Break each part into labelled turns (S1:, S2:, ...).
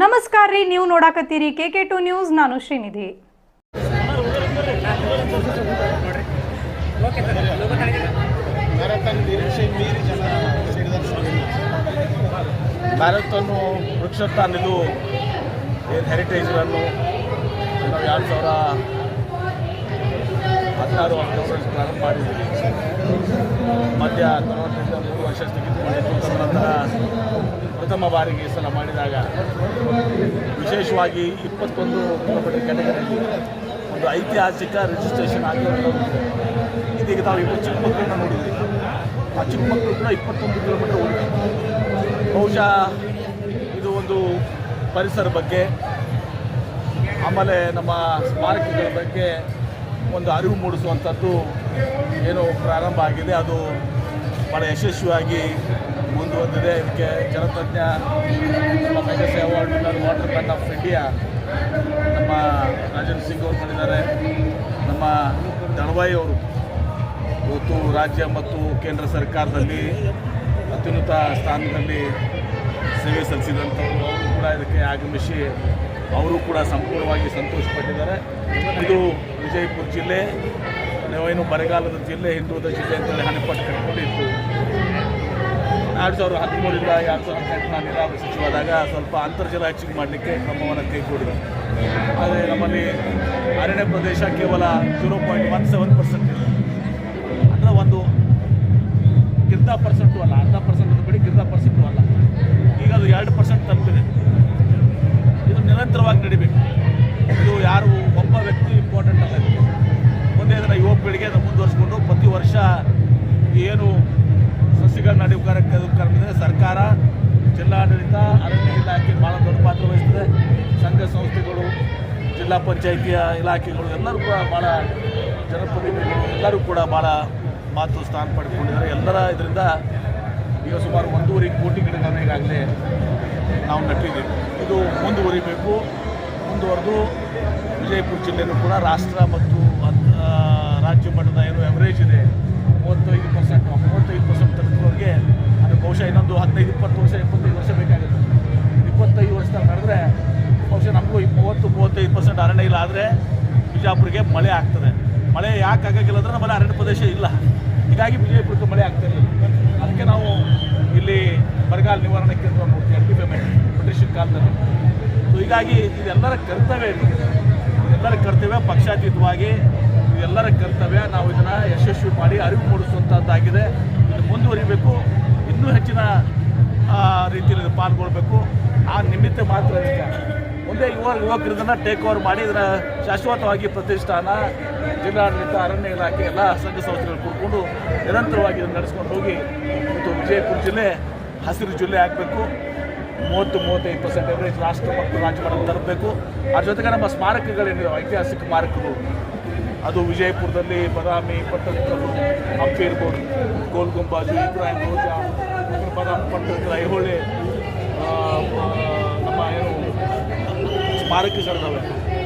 S1: ನಮಸ್ಕಾರ ರೀ, ನೀವು ನೋಡಾಕತ್ತೀರಿ ಕೆ ಕೆ ಟು ನ್ಯೂಸ್, ನಾನು ಶ್ರೀನಿಧಿ.
S2: ಭಾರತವನ್ನು ಏನು ಹೆರಿಟೇಜ್ ರನ್ನು ನಾವು ಎರಡು ಸಾವಿರ ಹದಿನಾರು ಹದಿನೇಳು ಪ್ರಾರಂಭ ಮಾಡಿದ್ದೀವಿ ಮಧ್ಯ ಮೂರು ವರ್ಷ ಸ್ಥಗಿತ ತದನಂತರ ಪ್ರಥಮ ಬಾರಿಗೆ ಈ ಸಲ ಮಾಡಿದಾಗ ವಿಶೇಷವಾಗಿ ಇಪ್ಪತ್ತೊಂದು ಕಿಲೋಮೀಟರ್ ಕೆಟಗರಿಯಲ್ಲಿ ಒಂದು ಐತಿಹಾಸಿಕ ರಿಜಿಸ್ಟ್ರೇಷನ್ ಆಗಿರೋದು ಇದೀಗ ತಾವು ಇಬ್ಬರು ಚಿಕ್ಕ ಮಕ್ಕಳನ್ನ ನೋಡಿದ್ವಿ ಆ ಚಿಕ್ಕ ಮಕ್ಕಳು ಕೂಡ ಇಪ್ಪತ್ತೊಂದು ಕಿಲೋಮೀಟರ್ ಹೋಗಿ ಬಹುಶಃ ಇದು ಒಂದು ಪರಿಸರ ಬಗ್ಗೆ, ಆಮೇಲೆ ನಮ್ಮ ಸ್ಮಾರಕಗಳ ಬಗ್ಗೆ ಒಂದು ಅರಿವು ಮೂಡಿಸುವಂಥದ್ದು ಏನು ಪ್ರಾರಂಭ ಆಗಿದೆ. ಅದು ಭಾಳ ಯಶಸ್ವಿಯಾಗಿ ಮುಂದುವರೆದಿದೆ. ಇದಕ್ಕೆ ಜನತಜ್ಞ ನಮ್ಮ Magsaysay award winner water man of India ನಮ್ಮ ರಾಜೇಂದ್ರ ಸಿಂಗ್ ಅವರು ಮಾಡಿದ್ದಾರೆ ನಮ್ಮ ದಳವಾಯಿ ಅವರು ಇವತ್ತು ರಾಜ್ಯ ಮತ್ತು ಕೇಂದ್ರ ಸರ್ಕಾರದಲ್ಲಿ ಅತ್ಯುನ್ನತ ಸ್ಥಾನದಲ್ಲಿ ಸೇವೆ ಸಲ್ಲಿಸಿದಂಥವರು. ಅವರು ಕೂಡ ಇದಕ್ಕೆ ಆಗಮಿಸಿ ಅವರು ಕೂಡ ಸಂಪೂರ್ಣವಾಗಿ ಸಂತೋಷಪಟ್ಟಿದ್ದಾರೆ. ಇದು ವಿಜಯಪುರ ಜಿಲ್ಲೆ ಏನು ಬರಗಾಲದ ಜಿಲ್ಲೆ, ಹಿಂದುಳಿದ ಜಿಲ್ಲೆ ಅಂತೇಳಿ ಹಣೆಪಟ್ಟು ಕಟ್ಕೊಂಡಿತ್ತು. ಎರಡು ಸಾವಿರದ ಹದಿಮೂರರಿಂದ ಎರಡು ಸಾವಿರದ ಹದಿನೆಂಟು ನಾನು ನೀರಾವರಿ ಸಚಿವಾದಾಗ ಸ್ವಲ್ಪ ಅಂತರ್ಜಲ ಹೆಚ್ಚಿಗೆ ಮಾಡಲಿಕ್ಕೆ ಕ್ರಮವನ್ನು ಕೈಗೊಂಡಿದೆ. ಆದರೆ ನಮ್ಮಲ್ಲಿ ಅರಣ್ಯ ಪ್ರದೇಶ ಕೇವಲ zero point one seven percent ಇದೆ ಅಂದರೆ ಒಂದು ಗಿರ್ಧ ಪರ್ಸೆಂಟು ಅಲ್ಲ, ಅರ್ಧ ಪರ್ಸೆಂಟ್ ಬಿಡಿ ಗಿರ್ಧ ಪರ್ಸೆಂಟು ಅಲ್ಲ. ಈಗ ಅದು ಎರಡು ಪರ್ಸೆಂಟ್ ತಲುಪಿದೆ. ಇದು ನಿರಂತರವಾಗಿ ನಡಿಬೇಕು. ಇದು ಯಾರು ಒಬ್ಬ ವ್ಯಕ್ತಿ ಇಂಪಾರ್ಟೆಂಟ್ ಅಲ್ಲ. ಮುಂದೆ ಇದನ್ನು ಯುವ ಪೀಳಿಗೆ ಅದನ್ನು ಮುಂದುವರಿಸ್ಕೊಂಡು ಪ್ರತಿ ವರ್ಷ ಏನು ಸಸಿಗಳ ನಡುವೆ ಕಾರ್ಯಕ್ರಮದಲ್ಲಿ ಸರ್ಕಾರ, ಜಿಲ್ಲಾಡಳಿತ, ಅರಣ್ಯ ಇಲಾಖೆ ಭಾಳ ದೊಡ್ಡ ಪಾತ್ರ ವಹಿಸ್ತದೆ ಸಂಘ ಸಂಸ್ಥೆಗಳು, ಜಿಲ್ಲಾ ಪಂಚಾಯಿತಿಯ ಇಲಾಖೆಗಳು ಎಲ್ಲರೂ ಕೂಡ ಭಾಳ ಜನಪ್ರತಿನಿಧಿಗಳು ಎಲ್ಲರೂ ಕೂಡ ಭಾಳ ಮಾತು ಸ್ಥಾನ ಪಡೆದುಕೊಂಡಿದ್ದಾರೆ. ಎಲ್ಲರ ಇದರಿಂದ ಈಗ ಸುಮಾರು ಒಂದೂವರೆ ಕೋಟಿ ಗಿಡಗಳನ್ನು ಈಗಾಗಲೇ ನಾವು ನಟ್ಟಿದ್ದೀವಿ. ಇದು ಮುಂದುವರಿಬೇಕು. ಮುಂದುವರೆದು ವಿಜಯಪುರ ಜಿಲ್ಲೆಯೂ ಕೂಡ ರಾಷ್ಟ್ರ ಮತ್ತು ರಾಜ್ಯ ಮಟ್ಟದ ಏನು ಎವರೇಜ್ ಇದೆ, ಮೂವತ್ತೈದು ಇಲ್ಲ ಆದರೆ ಬಿಜಾಪುರಿಗೆ ಮಳೆ ಆಗ್ತದೆ. ಮಳೆ ಯಾಕೆ ಆಗೋಕ್ಕಿಲ್ಲ ಅಂದರೆ ನಮ್ಮಲ್ಲಿ ಅರಣ್ಯ ಪ್ರದೇಶ ಇಲ್ಲ. ಹೀಗಾಗಿ ವಿಜಯಪುರಕ್ಕೆ ಮಳೆ ಆಗ್ತಾ ಅದಕ್ಕೆ ನಾವು ಇಲ್ಲಿ ಬರಗಾಲ ನಿವಾರಣೆ ಕೇಂದ್ರ ನೋಡ್ತೀವಿ ಎಲ್ ಪೇಮೆಂಟ್ ಬ್ರಿಟಿಷನ್ ಕಾಲದಲ್ಲಿ. ಸೊ ಹೀಗಾಗಿ ಇದೆಲ್ಲರ ಕರ್ತವ್ಯ ಇದು. ಇದೆಲ್ಲರ ಕರ್ತವ್ಯ ಪಕ್ಷಾತೀತವಾಗಿ, ಇದೆಲ್ಲರ ಕರ್ತವ್ಯ ನಾವು ಇದನ್ನು ಯಶಸ್ವಿ ಮಾಡಿ ಅರಿವು ಮೂಡಿಸುವಂಥದ್ದಾಗಿದೆ ಇದು ಮುಂದುವರಿಬೇಕು. ಇನ್ನೂ ಹೆಚ್ಚಿನ ರೀತಿಯಲ್ಲಿ ಪಾಲ್ಗೊಳ್ಬೇಕು. ಆ ನಿಮಿತ್ತ ಮಾತ್ರ ಮುಂದೆ ಯುವ ಯುವಕರು ಇದನ್ನು ಟೇಕ್ ಓವರ್ ಮಾಡಿ ಶಾಶ್ವತವಾಗಿ ಪ್ರತಿಷ್ಠಾನ, ಜಿಲ್ಲಾಡಳಿತ, ಅರಣ್ಯ ಇಲಾಖೆ ಎಲ್ಲ ಸಂಘ ಸಂಸ್ಥೆಗಳು ಕೂಡಿಕೊಂಡು ನಿರಂತರವಾಗಿ ಇದನ್ನು ನಡೆಸ್ಕೊಂಡು ಹೋಗಿ, ಇವತ್ತು ವಿಜಯಪುರ ಜಿಲ್ಲೆ ಹಸಿರು ಜಿಲ್ಲೆ ಆಗಬೇಕು. ಮೂವತ್ತು, ಮೂವತ್ತೈದು ಪರ್ಸೆಂಟ್ ಎವರೇಜ್ ರಾಷ್ಟ್ರ ಮತ್ತು ರಾಜ್ಯ ಮಟ್ಟದಲ್ಲಿ ತರಬೇಕು. ಅದ್ರ ಜೊತೆಗೆ ನಮ್ಮ ಸ್ಮಾರಕಗಳೇನಿದೆ ಐತಿಹಾಸಿಕ ಸ್ಮಾರಕಗಳು. ಅದು ವಿಜಯಪುರದಲ್ಲಿ ಬದಾಮಿ, ಪಟ್ಟದಕಲ್ಲು ಹಂಪಿ ಇರ್ಬೋದು ಗೋಲ್ ಗುಂಬಾಜು ಇಬ್ರಾಹಿಂ ರೋಜಾ ಬದಾಮಿ ಪಟ್ಟದಕಲ್ಲು, ಐಹೊಳೆ ನಮ್ಮ ಏನು ಸ್ಮಾರಕಗಳಿದಾವೆ.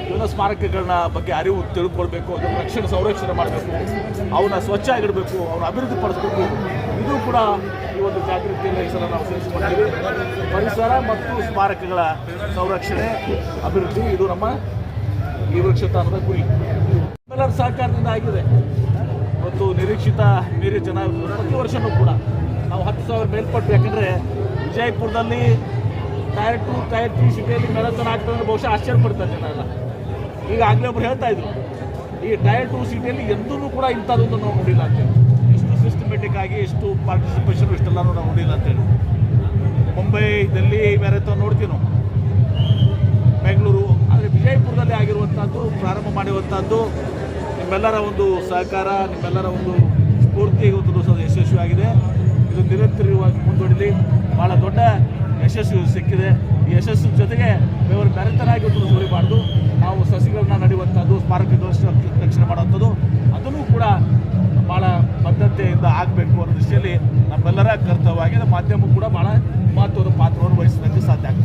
S2: ಇವನ್ನ ಸ್ಮಾರಕಗಳನ್ನ ಬಗ್ಗೆ ಅರಿವು ತಿಳ್ಕೊಳ್ಬೇಕು, ಅದನ್ನು ರಕ್ಷಣೆ ಸಂರಕ್ಷಣೆ ಮಾಡಬೇಕು, ಅವನ್ನ ಸ್ವಚ್ಛ ಆಗಿಡಬೇಕು, ಅವನ್ನ ಅಭಿವೃದ್ಧಿ ಪಡಿಸ್ಬೇಕು. ಇದು ಕೂಡ ಈ ಒಂದು ಜಾಗೃತಿಯಲ್ಲಿ ಈ ಸಲ ನಾವು ಸೇರಿಸಿಕೊಂಡಿದ್ದೀವಿ. ಪರಿಸರ ಮತ್ತು ಸ್ಮಾರಕಗಳ ಸಂರಕ್ಷಣೆ, ಅಭಿವೃದ್ಧಿ, ಇದು ನಮ್ಮ ಈ ವೃಕ್ಷತಾನದ ಗುರಿ. ಎಲ್ಲರ ಸಹಕಾರದಿಂದ ಆಗಿದೆ. ಮತ್ತು ನಿರೀಕ್ಷಿತ ಮೀರಿ ಜನ ಪ್ರತಿ ವರ್ಷವೂ ಕೂಡ ನಾವು ಹತ್ತು ಸಾವಿರ ಮೇಲ್ಪಟ್ಟು, ಯಾಕಂದರೆ ವಿಜಯಪುರದಲ್ಲಿ ಟೈರ್ ಟು, ಟೈರ್ ತ್ರೀ ಸಿಟಿಯಲ್ಲಿ ಮ್ಯಾರಥಾನ್ ಆಗ್ತದೆ ಅಂದ್ರೆ ಬಹುಶಃ ಆಶ್ಚರ್ಯ ಪಡ್ತಾರೆ ಜನ ಎಲ್ಲ ಈಗ ಆಗಲೇ ಒಬ್ರು ಹೇಳ್ತಾ ಇದ್ರು, ಈ ಟೈರ್ ಟು ಸಿಟಿಯಲ್ಲಿ ಎಂದೂ ಕೂಡ ಇಂಥದ್ದೊಂದು ನಾವು ನೋಡಿಲ್ಲ ಅಂತೇಳಿ ಇಷ್ಟು ಸಿಸ್ಟಮೆಟಿಕ್ ಆಗಿ ಇಷ್ಟು ಪಾರ್ಟಿಸಿಪೇಷನ್ ಇಷ್ಟೆಲ್ಲ ನಾವು ನೋಡಿಲ್ಲ ಅಂತೇಳಿ ಮುಂಬೈ ಡೆಲ್ಲಿ ಮ್ಯಾರಥಾನ್ ನೋಡ್ತೀವಿ ನಾವು. ಬೆಂಗಳೂರು, ಆದರೆ ವಿಜಯಪುರದಲ್ಲಿ ಆಗಿರುವಂಥದ್ದು, ಪ್ರಾರಂಭ ಮಾಡಿರುವಂಥದ್ದು, ನಿಮ್ಮೆಲ್ಲರ ಒಂದು ಸಹಕಾರ, ನಿಮ್ಮೆಲ್ಲರ ಒಂದು ಸ್ಫೂರ್ತಿ, ಒಂದು ದಿವಸ ಯಶಸ್ವಿಯಾಗಿದೆ. ಇದು ನಿರಂತರವಾಗಿ ಮುಂದುವರಿಲಿ. ಭಾಳ ದೊಡ್ಡ ಯಶಸ್ಸು ಸಿಕ್ಕಿದೆ. ಯಶಸ್ಸು ಜೊತೆಗೆ ಇವರು ಬೆರೆತನಾಗಿ ಒಂದು ಸುರಿಬಾರ್ದು ನಾವು ಸಸಿಗಳನ್ನ ನಡೆಯುವಂಥದ್ದು ಸ್ಮಾರಕ ರಕ್ಷಣೆ ಮಾಡುವಂಥದ್ದು, ಅದನ್ನು ಕೂಡ ಭಾಳ ಬದ್ಧತೆಯಿಂದ ಆಗಬೇಕು ಅನ್ನೋ ದೃಷ್ಟಿಯಲ್ಲಿ ನಮ್ಮೆಲ್ಲರ ಕರ್ತವ್ಯವಾಗಿದೆ ಮಾಧ್ಯಮ ಕೂಡ ಭಾಳ ಮಹತ್ವದ ಪಾತ್ರವನ್ನು ವಹಿಸೋದಕ್ಕೆ ಸಾಧ್ಯ ಆಗ್ತದೆ.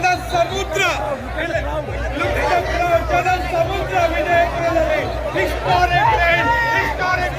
S3: ಜನ ಸಮುದ್ರ Look at the crowd, ಜನ ಸಮುದ್ರ ವಿಜಯಪುರದಲ್ಲಿ ಹಿಸ್ಟಾರಿಕ್ ರೇಸ್ ಹಿಸ್ಟಾರಿಕ್